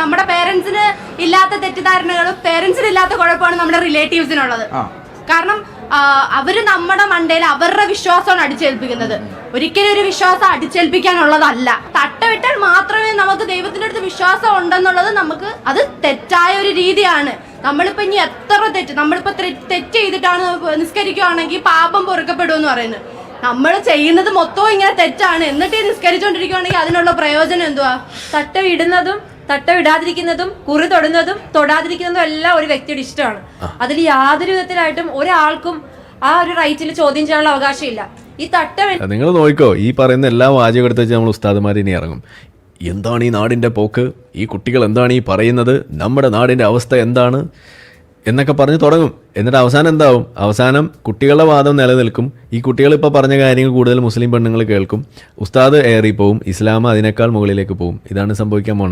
നമ്മുടെ പേരൻസിന് ഇല്ലാത്ത തെറ്റിദ്ധാരണകളും പേരൻസിന് ഇല്ലാത്ത കുഴപ്പമാണ് നമ്മുടെ റിലേറ്റീവ്സിനുള്ളത്. കാരണം അവർ നമ്മുടെ മണ്ടയിൽ അവരുടെ വിശ്വാസമാണ് അടിച്ചേൽപ്പിക്കുന്നത്. ഒരിക്കലും ഒരു വിശ്വാസം അടിച്ചേൽപ്പിക്കാനുള്ളതല്ല. തട്ടവിട്ടാൽ മാത്രമേ നമുക്ക് ദൈവത്തിന്റെ അടുത്ത് വിശ്വാസം ഉണ്ടെന്നുള്ളത് നമുക്ക് അത് തെറ്റായ ഒരു രീതിയാണ്. നമ്മളിപ്പോ ഇനി എത്ര തെറ്റ് നമ്മളിപ്പോ തെറ്റ് ചെയ്തിട്ടാണ് നിസ്കരിക്കുകയാണെങ്കിൽ പാപം പൊറുക്കപ്പെടും എന്ന് പറയുന്നത്. നമ്മൾ ചെയ്യുന്നത് മൊത്തവും ഇങ്ങനെ തെറ്റാണ്. എന്നിട്ട് നിസ്കരിച്ചുകൊണ്ടിരിക്കുകയാണെങ്കിൽ അതിനുള്ള പ്രയോജനം എന്തുവാ? തട്ട ഇടുന്നതും തട്ട വിടാതിരിക്കുന്നതും കുറി തൊടുന്നതും തൊടാതിരിക്കുന്നതും എല്ലാം ഒരു വ്യക്തിയുടെ ഇഷ്ടമാണ്. അതിൽ യാതൊരു വിധത്തിലായിട്ടും ഒരാൾക്കും ആ ഒരു റൈറ്റിൽ ചോദ്യം ചെയ്യാനുള്ള അവകാശമില്ല. ഈ തട്ട നിങ്ങൾ നോക്കിക്കോ ഈ പറയുന്ന എല്ലാ വാചകം എടുത്ത് വെച്ച് നമ്മൾ ഉസ്താദുമാർ ഇനി ഇറങ്ങും. എന്താണ് ഈ നാടിന്റെ പോക്ക്? ഈ കുട്ടികൾ എന്താണ് ഈ പറയുന്നത്? നമ്മുടെ നാടിന്റെ അവസ്ഥ എന്താണ്? എന്നൊക്കെ പറഞ്ഞ് തുടങ്ങും. എന്നിട്ട് അവസാനം എന്താവും? അവസാനം കുട്ടികളുടെ വാദം നിലനിൽക്കും. ഈ കുട്ടികൾ ഇപ്പോൾ പറഞ്ഞ കാര്യങ്ങൾ കൂടുതൽ മുസ്ലിം പെണ്ണുങ്ങൾ കേൾക്കും. ഉസ്താദ് ഏറിപ്പോവും ഇസ്ലാം അതിനേക്കാൾ മുകളിലേക്ക് പോവും. ഇതാണ് സംഭവിക്കാൻ പോകുന്നത്